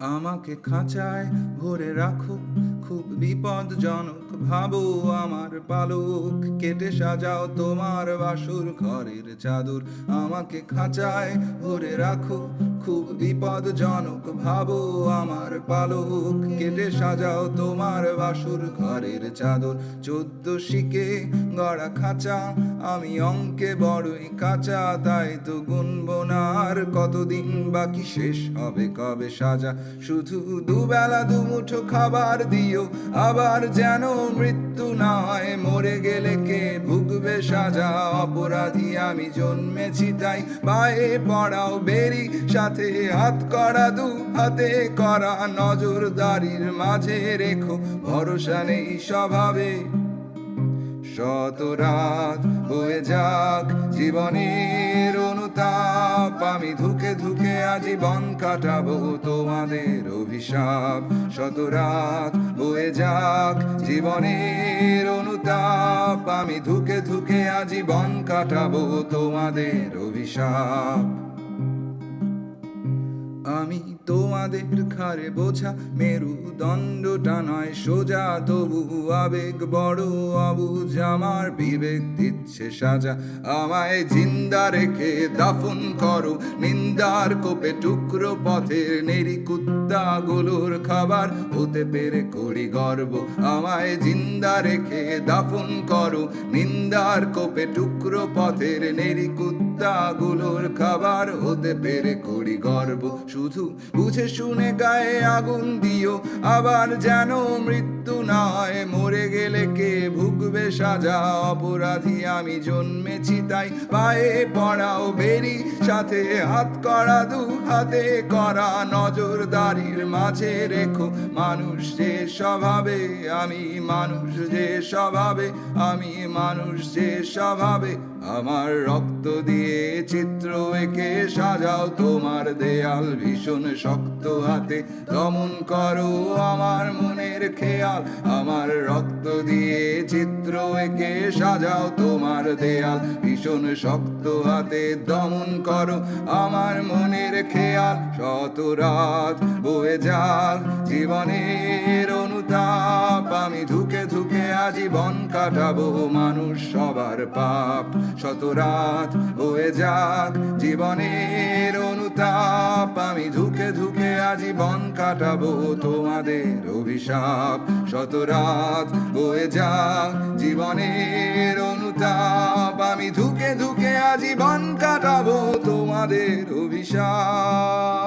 আমাকে খাঁচায় ভরে রাখো, খুব বিপদজনক ভাবো আমার পালক। কেটে সাজাও তোমার বাসুর ঘরের চাদর, আমাকে খাঁচায় ভরে রাখো খুব ভাবো আমার পালক। কেটে সাজাও তোমার বাসুর ঘরের চাদর। চোদ্দ গড়া খাঁচা, আমি অঙ্কে বড়ই কাঁচা, তাই তো গুনবো না আর কতদিন বাকি শেষ হবে কবে সাজা। শুধু দুবেলা দুমুঠো খাবার দিও, আবার যেন মৃত্যু না হয়। মরে গেলে কে ভুগবে সাজা? অপরাধী আমি জন্মেছি তাই। পায়ে পড়াও বেরি সাথে হাত করা, দু হাতে করা, নজরদারির মাঝে রেখো, ভরসা নেই স্বভাবে। শত রাত হয়ে যাক জীবনের অনুতাপ, আমি ধুকে ধুকে আজীবন কাটাবো তোমাদের অভিশাপ। শত রাত হয়ে যাক জীবনের অনুতাপ, আমি ধুকে ধুকে আজীবন কাটাবো তোমাদের অভিশাপ। আমি তোমাদের খারে বোঝা মেরুদণ্ডটা নয়, সোজা তবু আবেগ বড় অবুঝ, আমার বিবেক দিচ্ছে সাজা। আমায় জিন্দা রেখে দাফন করো, নিন্দার কোপে টুকরো পথের নেরি কুত্তাগুলোর খাবার হতে পেরে করি গর্ব। আমায় জিন্দা রেখে দাফন করো, নিন্দার কোপে টুকরো পথের নেরি কুত্তাগুলোর খাবার হতে পেরে করি গর্ব। শুধু বুঝে শুনে গায়ে আগুন দিও, আবার যেন মৃত্যু নয় মরে গেলে কে ভুগবে সাজা? অপরাধী আমি জন্মেছি তাই পায়ে পড়াও বেরি সাথে হাত করা, দু হাতে করা। নজরদারির মাঝে রেখো মানুষ যে স্বভাবে, আমি মানুষ যে স্বভাবে, আমি মানুষ যে স্বভাবে। আমার রক্ত দিয়ে চিত্র এঁকে সাজাও, তোমার দেয়াল ভীষণ শক্ত হাতে। দমন করো আমার মনের খেয়াল, আমার রক্ত দিয়ে চিত্র এঁকে সাজাও তোমার দেয়াল। ভীষণ শক্ত হাতে দমন করো আমার মনের খেয়াল। শত রাত বয়ে যাক জীবনের অনুতাপ। আমি ধুকে ধুকে আজীবন কাটাবো মানুষ সবার পাপ। শত রাত বয়ে যাক জীবনের অনুতাপ। আমি ধুকে ধুকে আজীবন কাটাবো তোমাদের অভিশাপ। শত রাত বয়ে যাক জীবনের অনুতাপ, আমি ধুকে ধুকে আজীবন কাটাবো তোমাদের অভিশাপ।